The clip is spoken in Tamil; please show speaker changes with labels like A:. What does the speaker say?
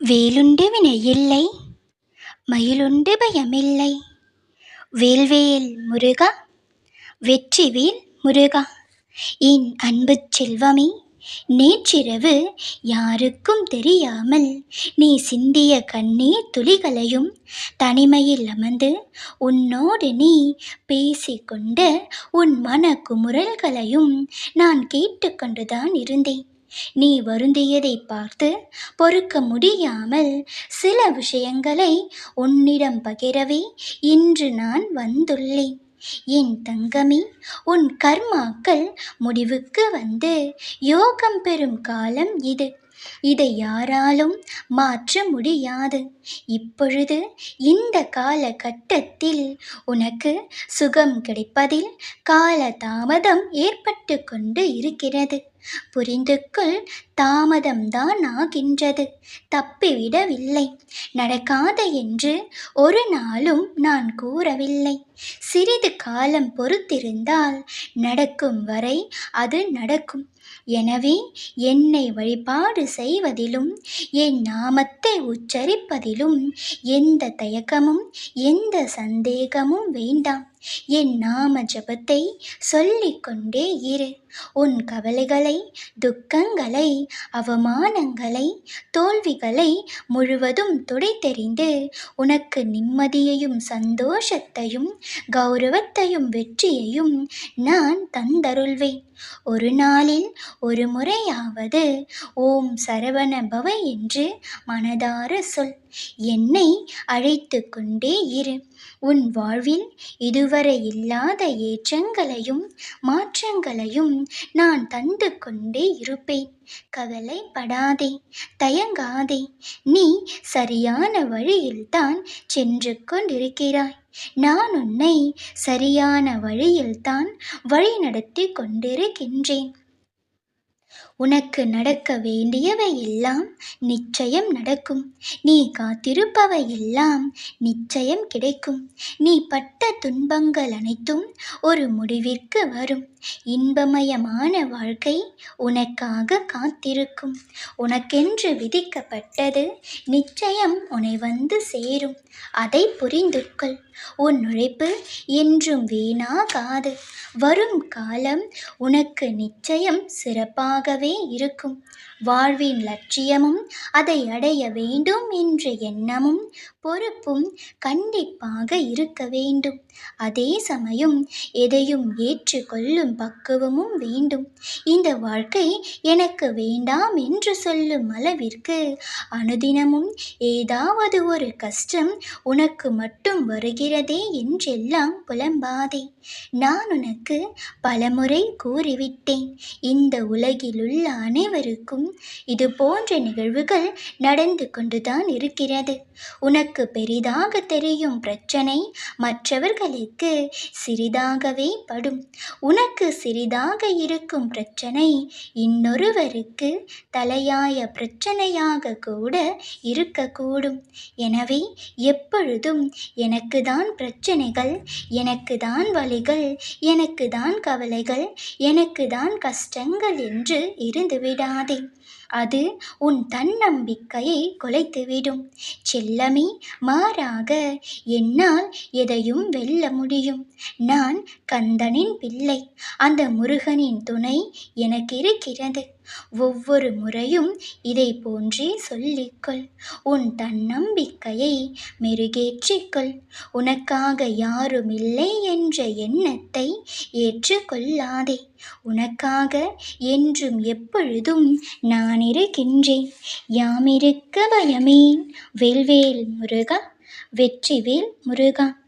A: வேலுண்டு வினையில்லை மயிலுண்டு பயமில்லை. வேல்வேல் முருகா வெற்றிவேல் முருகா என் அன்பு செல்வமே நேற்றிரவு யாருக்கும் தெரியாமல் நீ சிந்திய கண்ணீர் துளிகளையும் தனிமையில் அமர்ந்து உன்னோடு நீ பேசிக்கொண்ட உன் மன குமுறல்களையும் நான் கேட்டுக்கொண்டுதான் இருந்தேன். நீ வருந்தியதை பார்த்து பொறுக்க முடியாமல் சில விஷயங்களை உன்னிடம் பகிரவே இன்று நான் வந்துள்ளேன். என் தங்கமே உன் கர்மாக்கள் முடிவுக்கு வந்து யோகம் பெறும் காலம் இது. இதை யாராலும் மாற்ற முடியாது. இப்பொழுது இந்த காலகட்டத்தில் உனக்கு சுகம் கிடைப்பதில் கால தாமதம் ஏற்பட்டு கொண்டு இருக்கிறது. புரிந்துக்குள் தாமதம்தான் ஆகின்றது. தப்பிவிடவில்லை. நடக்காத என்று ஒரு நாளும் நான் கூறவில்லை. சிறிது காலம் பொறுத்திருந்தால் நடக்கும் வரை அது நடக்கும். எனவே என்னை வழிபாடு செய்வதிலும் என் நாமத்தை உச்சரிப்பதிலும் எந்த தயக்கமும் எந்த சந்தேகமும் வேண்டாம். என் நாம ஜபத்தை சொல்லிக்கொண்டே இரு. உன் கவலைகளை துக்கங்களை அவமானங்களை தோல்விகளை முழுவதும் துடைத்தெறிந்து உனக்கு நிம்மதியையும் சந்தோஷத்தையும் கௌரவத்தையும் வெற்றியையும் நான் தந்தருள்வேன். ஒரு நாளில் ஒரு முறையாவது ஓம் சரவண பவ என்று மனதார சொல். என்னை அழைத்து கொண்டே இரு. உன் வாழ்வில் இதுவரை இல்லாத ஏற்றங்களையும் மாற்றங்களையும் நான் தந்து கொண்டே இருப்பேன். கவலைப்படாதே தயங்காதே. நீ சரியான வழியில்தான் சென்று கொண்டிருக்கிறாய். நான் உன்னை சரியான வழியில்தான் வழி நடத்தி கொண்டிருக்கின்றேன். உனக்கு நடக்க வேண்டியவை எல்லாம் நிச்சயம் நடக்கும். நீ காத்திருப்பவை எல்லாம் நிச்சயம் கிடைக்கும். நீ பட்ட துன்பங்கள் அனைத்தும் ஒரு முடிவிற்கு வரும். இன்பமயமான வாழ்க்கை உனக்காக காத்திருக்கும். உனக்கென்று விதிக்கப்பட்டது நிச்சயம் உன்னை வந்து சேரும். அதை புரிந்துக்கொள் உன் உழைப்பு என்றும் வீணாகாது. வரும் காலம் உனக்கு நிச்சயம் சிறப்பாக சிறப்பாகவே இருக்கும். வாழ்வின் லட்சியமும் அதை அடைய வேண்டும் என்ற எண்ணமும் பொறுப்பும் கண்டிப்பாக இருக்க வேண்டும். அதே சமயம் எதையும் ஏற்றுக்கொள்ளும் பக்குவமும் வேண்டும். இந்த வாழ்க்கை எனக்கு வேண்டாம் என்று சொல்லும் அளவிற்கு அனுதினமும் ஏதாவது ஒரு கஷ்டம் உனக்கு மட்டும் வருகிறதே என்றெல்லாம் புலம்பாதே. நான் உனக்கு பலமுறை கூறிவிட்டேன். இந்த உலகில் உலகிலுள்ள அனைவருக்கும் இது போன்ற நிகழ்வுகள் நடந்து கொண்டுதான் இருக்கிறது. உனக்கு பெரிதாக தெரியும் பிரச்சனை மற்றவர்களுக்கு சிறிதாகவே படும். உனக்கு சிறிதாக இருக்கும் பிரச்சனை இன்னொருவருக்கு தலையாய பிரச்சனையாக கூட இருக்கக்கூடும். எனவே எப்பொழுதும் எனக்கு தான் பிரச்சனைகள் எனக்கு தான் வழிகள் எனக்கு தான் கவலைகள் எனக்கு தான் கஷ்டங்கள் என்று இருந்து விடாதே. அது உன் தன்னம்பிக்கையை குலைத்துவிடும் செல்லமே மாறாக என்னால் எதையும் வெல்ல முடியும். நான் கந்தனின் பிள்ளை. அந்த முருகனின் துணை எனக்கு இருக்கிறது ஒவ்வொரு முறையும் இதை போன்றே சொல்லிக்கொள். உன் தன்னம்பிக்கையை மெருகேற்றிக்கொள். உனக்காக யாரும் இல்லை என்ற எண்ணத்தை ஏற்றுக்கொள்ளாதே. உனக்காக என்றும் எப்பொழுதும் நான் இருக்கின்றேன். யாமிருக்க பயமேன். வேல்வேல் முருகா வெற்றிவேல் முருகா.